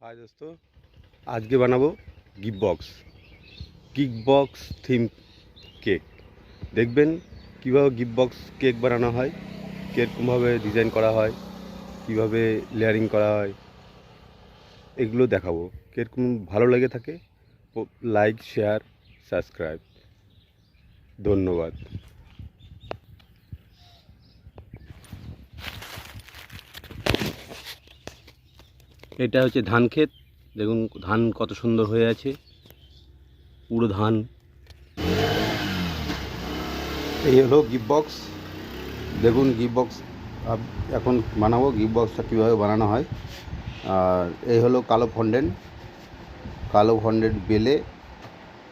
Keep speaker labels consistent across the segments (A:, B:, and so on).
A: High দোস্ত। আজকে বানাবো gift box. Gift box theme cake. দেখবেন কীভাবে গিফট বক্স কেক বানানো হয়, কীরকমভাবে ডিজাইন করা হয়, কীভাবে লেয়ারিং করা হয়, এগুলো দেখাবো। কীরকম ভালো লেগে থাকে লাইক, শেয়ার, সাবস্ক্রাইব। ধন্যবাদ। এটা হচ্ছে ধান ক্ষেত। দেখুন ধান কত সুন্দর হয়ে আছে। পুরো ধান। এই হলো গিফট বক্স। দেখুন গিফট বক্স। এখন বানাবো। গিফট বক্সটা কীভাবে বানানো হয়। আর এই হলো কালো ফন্ডেন্ট কালো ফন্ডেন্ট বেলে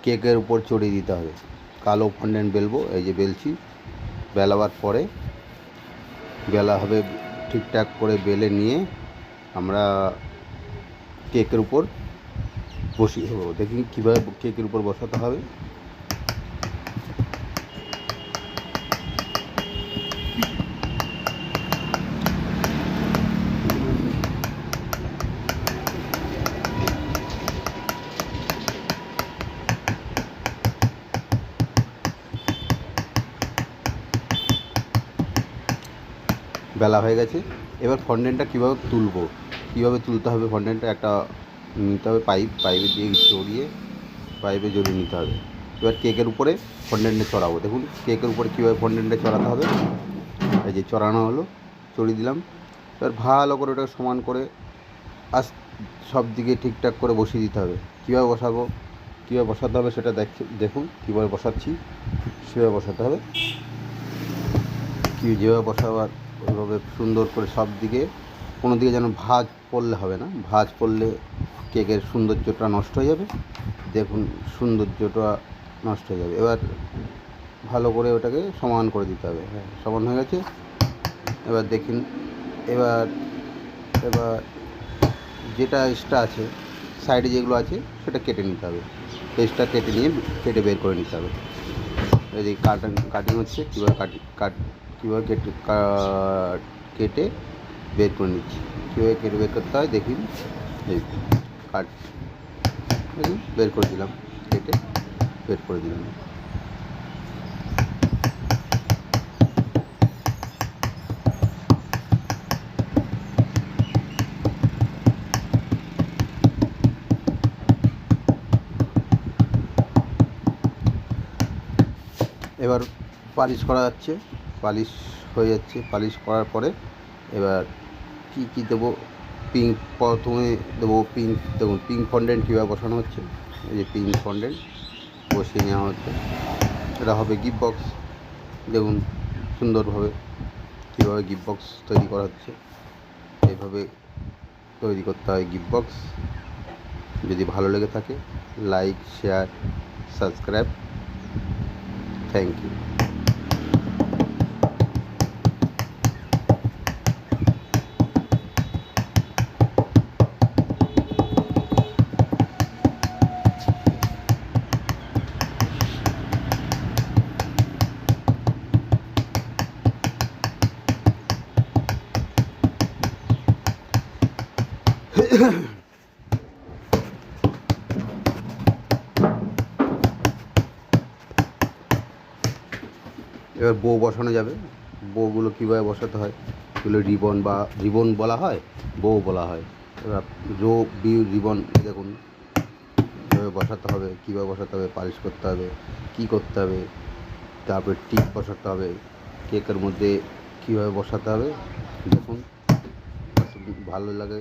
A: কেকের উপর চড়িয়ে দিতে হবে। কালো ফন্ডেন্ট বেলবো, এই যে বেলছি। বেলাবার পরে বেলা হবে ঠিকঠাক করে বেলে নিয়ে আমরা কেকের উপর বসিয়ে দেবো। দেখি কীভাবে কেকের উপর বসাতে হবে। বেলা হয়ে গেছে। এবার ফন্ডেন্টটা কীভাবে তুলবো? কীভাবে তুলতে হবে ফন্ডেন্টটা একটা নিতে হবে পাইপ পাইপে দিয়ে জড়িয়ে পাইপে জড়িয়ে নিতে হবে। এবার কেকের উপরে ফন্ডেন্টে চড়াবো। দেখুন কেকের উপরে কীভাবে ফন্ডেন্টে চড়াতে হবে? এই যে চড়ানো হলো, চড়িয়ে দিলাম। এবার ভালো করে ওটা সমান করে আস, সব দিকে ঠিকঠাক করে বসিয়ে দিতে হবে। কীভাবে বসাবো? কীভাবে বসাতে হবে সেটা দেখ, দেখুন কীভাবে বসাচ্ছি, সেভাবে বসাতে হবে। কী, যেভাবে বসাবার, ওইভাবে সুন্দর করে সব দিকে কোনো দিকে যেন ভাঁজ পড়লে হবে না। ভাঁজ পড়লে কেকের সৌন্দর্যটা নষ্ট হয়ে যাবে। দেখুন, সৌন্দর্যটা নষ্ট হয়ে যাবে। এবার ভালো করে ওটাকে সমান করে দিতে হবে। হ্যাঁ সমান হয়ে গেছে। এবার দেখুন, এবার এবার যেটা এক্সট্রা আছে সাইডে যেগুলো আছে, সেটা কেটে নিতে হবে। এক্সট্রা কেটে নিয়ে কেটে বের করে নিতে হবে। এই কাটিং কাটিং হচ্ছে। কীভাবে কাটি, কাট, কীভাবে কেটে কেটে বের করে নিচ্ছি। কীভাবে কেটে বের করতে হয়, দেখি। এই কাট। বের করে দিলাম, কেটে বের করে দিলাম। এবার পালিশ করা যাচ্ছে। পালিশ হয়ে যাচ্ছে। পালিশ করার পরে এবার কী কী দেবো? পিঙ্ক প্রথমে দেবো পিঙ্ক দেখুন পিঙ্ক ফন্ডেন্ট কীভাবে বসানো হচ্ছে? এই যে পিঙ্ক ফন্ডেন্ট বসিয়ে নেওয়া হচ্ছে। এটা হবে গিফট বক্স দেখুন, সুন্দরভাবে কীভাবে গিফট বক্স তৈরি করা হচ্ছে। এইভাবে তৈরি করতে হয় গিফট বক্স যদি ভালো লেগে থাকে like share subscribe thank you এবার বউ বসানো যাবে। বউগুলো কীভাবে বসাতে হয়? এগুলো রিবন বা রিবন বলা হয়, বউ বলা হয়। এবার রো, বি, রিবন দেখুন। কীভাবে বসাতে হবে, কীভাবে বসাতে হবে, পালিশ করতে হবে, কী করতে হবে, তারপরে টিপ বসাতে হবে, কেকের মধ্যে কীভাবে বসাতে হবে, দেখুন। ভালো লাগে।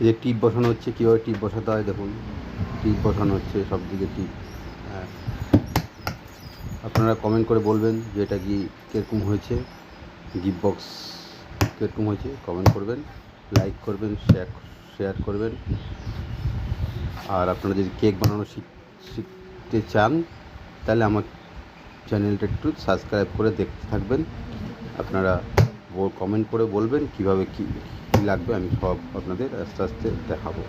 A: এই যে টিপ বসানো হচ্ছে, কীভাবে টিপ বসাতে হয় দেখুন। টিপ বসানো হচ্ছে সব দিকে টিপ। হ্যাঁ। আপনারা কমেন্ট করে বলবেন যে এটা কি, কীরকম হয়েছে, গিফট বক্স কীরকম হয়েছে কমেন্ট করবেন লাইক করবেন শেয়ার শেয়ার করবেন। আর আপনারা যদি কেক বানানো শিখ- শিখতে চান, তাহলে আমার চ্যানেলটা একটু সাবস্ক্রাইব করে দেখতে থাকবেন। আপনারা কমেন্ট করে বলবেন কীভাবে কী লাগবে? আমি সব আপনাদের আস্তে আস্তে দেখাবো।